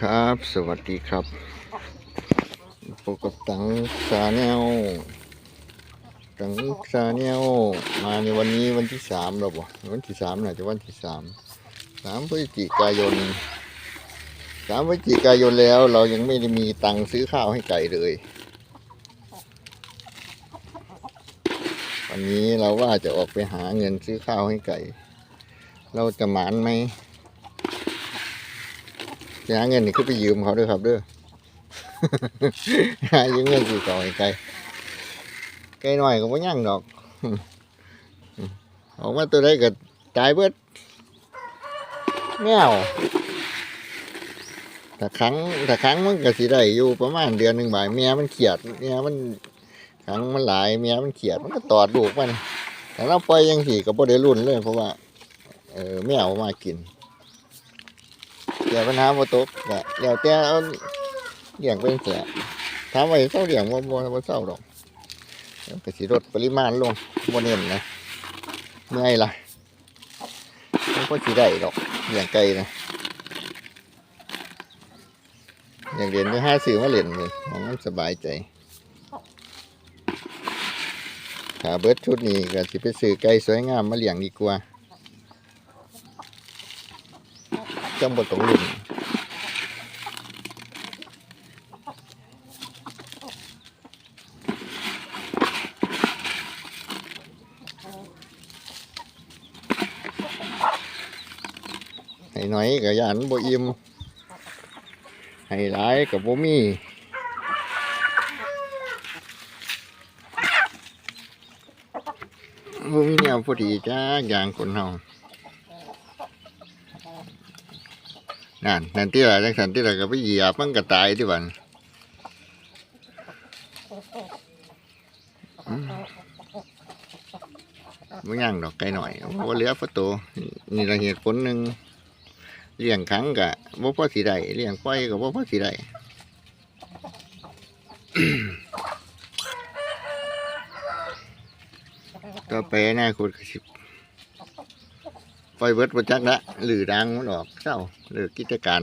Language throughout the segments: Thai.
ครับ สวัสดีครับพบกับตังซาแนลตังซาแนลมาในวันนี้วันที่สามแล้วบ่วันที่สามน่าจะวันที่สามสามพฤศจิกายนสามพฤศจิกายนแล้ว เรายังไม่ได้มีตังซื้อข้าวให้ไก่เลย วันนี้เราว่าจะออกไปหาเงินซื้อข้าวให้ไก่ เราจะหมานไหม หาเงินนี่คือไปยืมเขาด้วยครับเด้อหายืมเงินสี่ต่อไกลไกลหน่อยก็ไม่ยั่งดอกออกมาตัวได้ก็ตายเบิดแมวแต่ครั้งแต่ครั้งมันก็สิได้อยู่ประมาณเดือนหนึ่งบ่ายเมียมันเขียดเมียมันครั้งมันหลายเมียมันเขียดมันก็ตอดลูกมันแต่เราปล่อยยังสี่ก็บ่ได้รุ่นเลยเพราะว่าเออแมวมากิน เดี๋ยวปัญหาบ่ตกก็เดี๋ยวแต่เอาเลี้ยงเป็นแสนถามว่าเศร้าเลี้ยงบ่บ่บ่เศร้าดอกเดี๋ยวก็สิลดปริมาณลงบ่เน้นนะเมื่อยล่ะมันก็สิได้ดอกเลี้ยงไก่นะอย่ากเรียนก็หาซื้อมาเล่นเลยของมันสบายใจถ้าเบิร์ดชุดนี้ก็สิไปซื้อไก่สวยงามมาเลี้ยงดีกว่า จังบ่ต้องลุ้นให้น้อยก็ยานบ่อิ่มให้หลายก็บ่มีบ่มีแนวพอดีจ้าอย่างคนเฮา นั่นนั่นที่ละจังสันที่ละก็ไปเหยียบมันก็ตายที่บันอืมบ่ย่างดอกไก่หน่อยว่าเหลือประตูนี่ละเหตุผลหนึ่งเลี้ยงครั้งกะบ่พอสิได้เลี้ยงปล่อยก็บ่พอสิได้ต่อไปอนาคตก็สิ ปล่อยเบิดบ่จักละหรือดังมันออกเศร้าเลิกกิจการ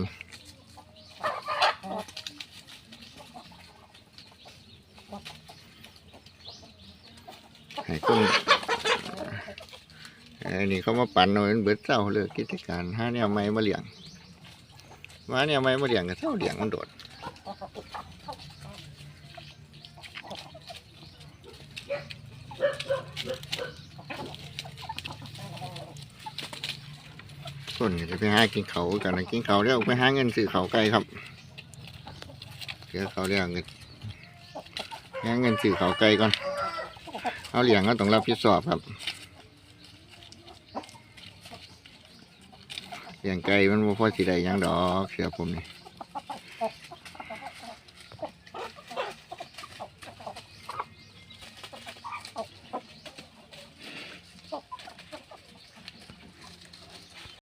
ให้คนเอันนี้เขามาปั่นเอามันเบิดเศร้าเลิกกิจการห้าแนวใหม่มาเลี้ยงมาแนวใหม่มาเลี้ยงก็เศร้าเลี้ยงมันโดด คนก็จะไปหากินเขากันนะกินเขาแล้วไปหาเงินซื้อเขาไก่ครับเสียเขาเรียกเงินหาเงินซื้อเขาไก่ก่อนเอาเลี้ยงก็ต้องรับผิดชอบครับเลี้ยงไก่มันบ่พอสิได้ยังดอกเสียผมนี่